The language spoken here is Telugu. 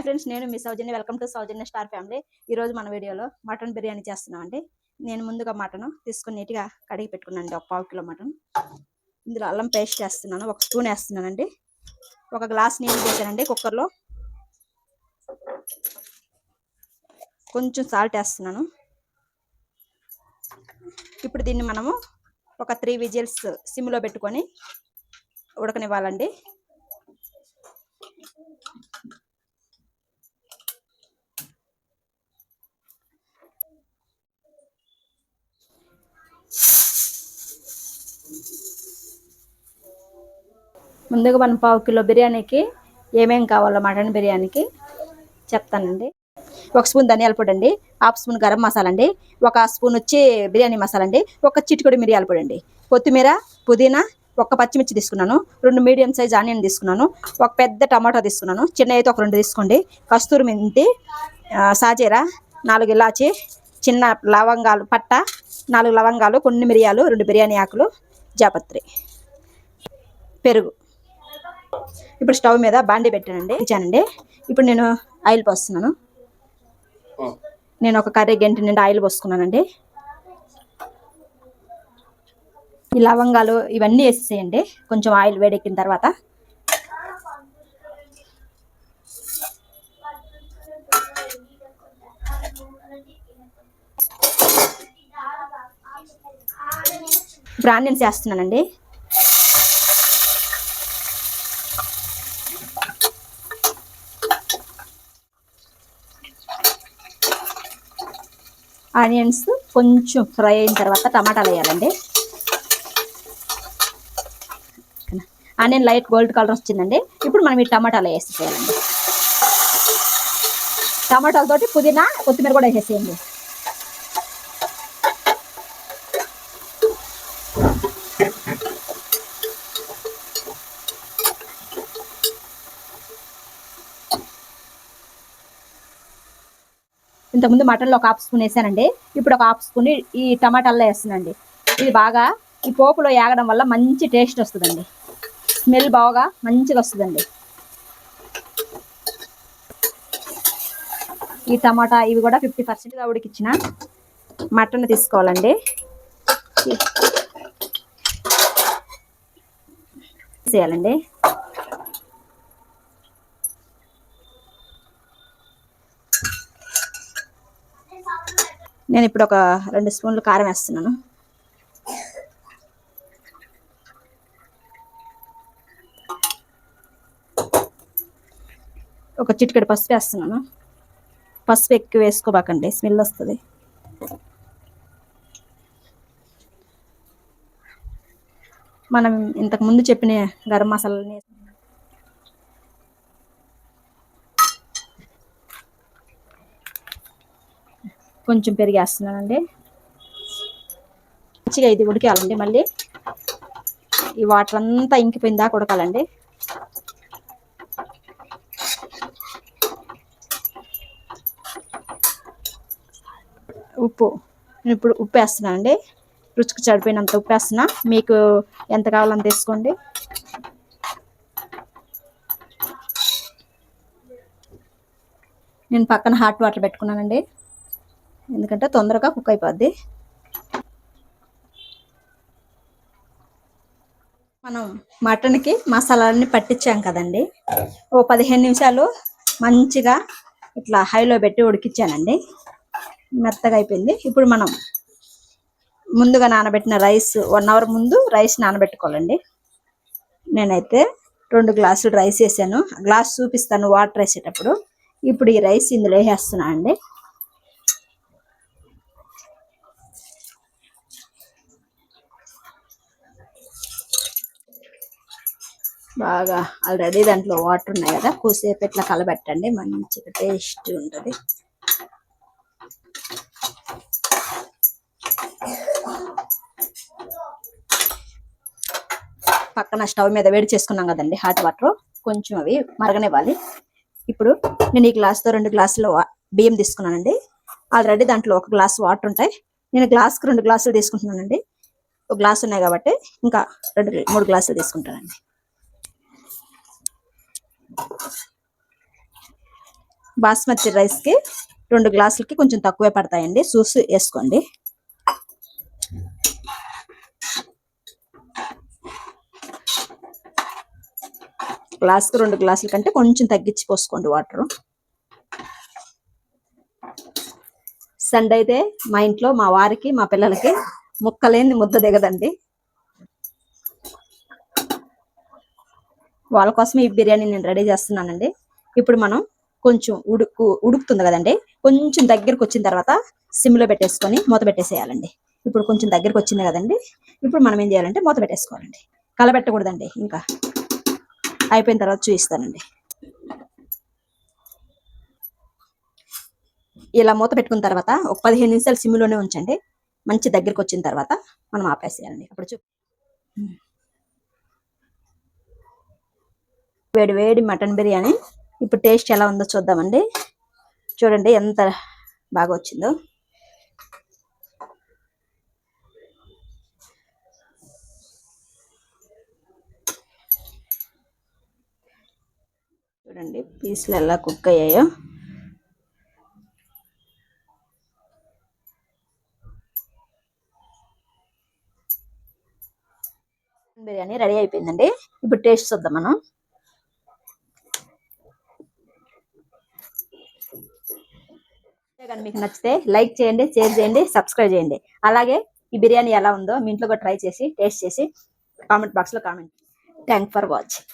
హాయ్ ఫ్రెండ్స్ నేను మీ Soujanya. Welcome to Soujanya star family. ఈరోజు రోజు మన వీడియోలో మటన్ బిర్యానీ చేస్తున్నామండి. నేను ముందుగా మటన్ తీసుకొని నీట్గా కడిగి పెట్టుకున్నానండి ఒక పావు కిలో మటన్. ఇందులో అల్లం పేస్ట్ వేస్తున్నాను ఒక స్పూన్ వేస్తున్నానండి. ఒక గ్లాస్ నీళ్ళు పోసానండి కుక్కర్లో. కొంచెం సాల్ట్ వేస్తున్నాను. ఇప్పుడు దీన్ని మనము ఒక త్రీ విజిల్స్ సిమ్లో పెట్టుకొని ఉడకనివ్వాలండి. ముందుగా మనం పావు కిలో బిర్యానీకి ఏమేమి కావాలో మటన్ బిర్యానీకి చెప్తానండి. ఒక స్పూన్ ధనియాల పొడి అండి హాఫ్ స్పూన్ గరం మసాలా అండి ఒక స్పూన్ వచ్చి బిర్యానీ మసాలా అండి ఒక చిటికొడి మిరియాల పొడి అండి కొత్తిమీర పుదీనా ఒక పచ్చిమిర్చి తీసుకున్నాను రెండు మీడియం సైజ్ ఆనియన్ తీసుకున్నాను ఒక పెద్ద టమాటా తీసుకున్నాను చిన్న అయితే ఒక రెండు తీసుకోండి. కస్తూరి మెంతి సాజీరా నాలుగు ఇలాచి చిన్న లవంగాలు పట్ట నాలుగు లవంగాలు కొన్ని మిరియాలు రెండు బిర్యానీ ఆకులు జాపత్రి. పెరుగు. ఇప్పుడు స్టవ్ మీద బాండి పెట్టానండి. ఇచ్చానండి. ఇప్పుడు నేను ఆయిల్ పోస్తున్నాను. నేను ఒక కర్రీ గంట నిండా ఆయిల్ పోసుకున్నానండి. ఈ లవంగాలు ఇవన్నీ వేసేసేయండి. కొంచెం ఆయిల్ వేడెక్కిన తర్వాత. ఇప్పుడు ఆనియన్స్ వేస్తున్నానండి. ఆనియన్స్ కొంచెం ఫ్రై అయిన తర్వాత టమాటాలు వేయాలండి. ఆనియన్ లైట్ గోల్డ్ కలర్ వచ్చిందండి. ఇప్పుడు మనం ఈ టమాటాలు వేసేసేయాలండి టమాటాలతోటి పుదీనా కొత్తిమీర కూడా వేసేసేయండి. ఇంతకుముందు మటన్లో ఒక హాఫ్ స్పూన్ వేసానండి. ఇప్పుడు ఒక హాఫ్ స్పూన్ ఈ టమాటాల్లో వేస్తున్నానండి. ఇది బాగా ఈ పోపులో యాగడం వల్ల మంచి టేస్ట్ వస్తుందండి. స్మెల్ బాగా మంచిగా వస్తుందండి. ఈ టమాటా ఇవి కూడా ఫిఫ్టీ పర్సెంట్గా ఉడికిచ్చిన మటన్ తీసుకోవాలండి. చేయాలండి. నేను ఇప్పుడు ఒక రెండు స్పూన్లు కారం వేస్తున్నాను. ఒక చిటికెడు పసుపు వేస్తున్నాను. పసుపు ఎక్కువ వేసుకోబాకండి స్మెల్ వస్తుంది. మనం ఇంతకు ముందు చెప్పిన గరం మసాలాని కొంచెం పెరిగేస్తున్నానండి. మంచిగా ఇది ఉడికేయాలండి మళ్ళీ. ఈ వాటర్ అంతా ఇంకిపోయిందా ఉడకాలండి. ఉప్పు. నేను ఇప్పుడు ఉప్పు వేస్తున్నాను అండి రుచికి చడిపోయినంత ఉప్పు వేస్తున్నా మీకు ఎంత కావాలంత తీసుకోండి నేను పక్కన హాట్ వాటర్ పెట్టుకున్నానండి. ఎందుకంటే తొందరగా కుక్ అయిపోద్ది. మనం మటన్కి మసాలాలన్నీ పట్టించాం కదండి. ఓ పదిహేను నిమిషాలు మంచిగా ఇట్లా హైలో పెట్టి ఉడికిచ్చానండి. మెత్తగా అయిపోయింది. ఇప్పుడు మనం ముందుగా నానబెట్టిన రైస్ వన్ అవర్ ముందు రైస్ నానబెట్టుకోవాలండి. నేనైతే రెండు గ్లాసులు రైస్ వేసాను. గ్లాస్ చూపిస్తాను వాటర్ వేసేటప్పుడు. ఇప్పుడు ఈ రైస్ ఇందులో వేసేస్తున్నా అండి బాగా ఆల్రెడీ దాంట్లో వాటర్ ఉన్నాయి కదా కూసేపు ఇట్లా కలబెట్టండి మంచిగా టేస్ట్ ఉంటుంది. పక్కన స్టవ్ మీద వేడి చేసుకున్నాం కదండి హాట్ వాటర్ కొంచెం అవి మరగనివ్వాలి. ఇప్పుడు నేను ఈ గ్లాస్తో రెండు గ్లాసులు బియ్యం తీసుకున్నానండి. ఆల్రెడీ దాంట్లో ఒక గ్లాస్ వాటర్ ఉంటాయి. నేను గ్లాస్కి రెండు గ్లాసులు తీసుకుంటున్నానండి. ఒక గ్లాస్ ఉన్నాయి కాబట్టి ఇంకా రెండు మూడు గ్లాసులు తీసుకుంటానండి. బాస్మతి రైస్కి రెండు గ్లాసులకి కొంచెం తక్కువే పడతాయండి. చూసి వేసుకోండి. గ్లాస్కి రెండు గ్లాసుల కంటే కొంచెం తగ్గించి పోసుకోండి వాటర్. సండే అయితే మా ఇంట్లో మా వారికి మా పిల్లలకి ముక్కలేని ముద్ద దిగదండి. వాళ్ళ కోసం ఈ బిర్యానీ నేను రెడీ చేస్తున్నానండి. ఇప్పుడు మనం కొంచెం ఉడుకు ఉడుకుతుంది కదండి. కొంచెం దగ్గరకు వచ్చిన తర్వాత సిమ్లో పెట్టేసుకొని మూత పెట్టేసేయాలండి. ఇప్పుడు కొంచెం దగ్గరకు వచ్చింది కదండి. ఇప్పుడు మనం ఏం చేయాలంటే మూత పెట్టేసుకోవాలండి. కలబెట్టకూడదండి ఇంకా. అయిపోయిన తర్వాత చూపిస్తానండి ఇలా మూత పెట్టుకున్న తర్వాత ఒక పదిహేను నిమిషాలు సిమ్లోనే ఉంచండి. మంచి దగ్గరికి వచ్చిన తర్వాత మనం ఆపేసేయాలండి. అప్పుడు చూ వేడి వేడి మటన్ బిర్యానీ. ఇప్పుడు టేస్ట్ ఎలా ఉందో చూద్దామండి. చూడండి ఎంత బాగా వచ్చిందో. చూడండి పీసులు ఎలా కుక్ అయ్యాయో. బిర్యానీ రెడీ అయిపోయిందండి. ఇప్పుడు టేస్ట్ చూద్దాం మనం. కానీ మీకు నచ్చితే లైక్ చేయండి షేర్ చేయండి సబ్స్క్రైబ్ చేయండి. అలాగే ఈ బిర్యానీ ఎలా ఉందో మీ ఇంట్లో కూడా ట్రై చేసి టేస్ట్ చేసి కామెంట్ బాక్స్లో కామెంట్. Thank for watching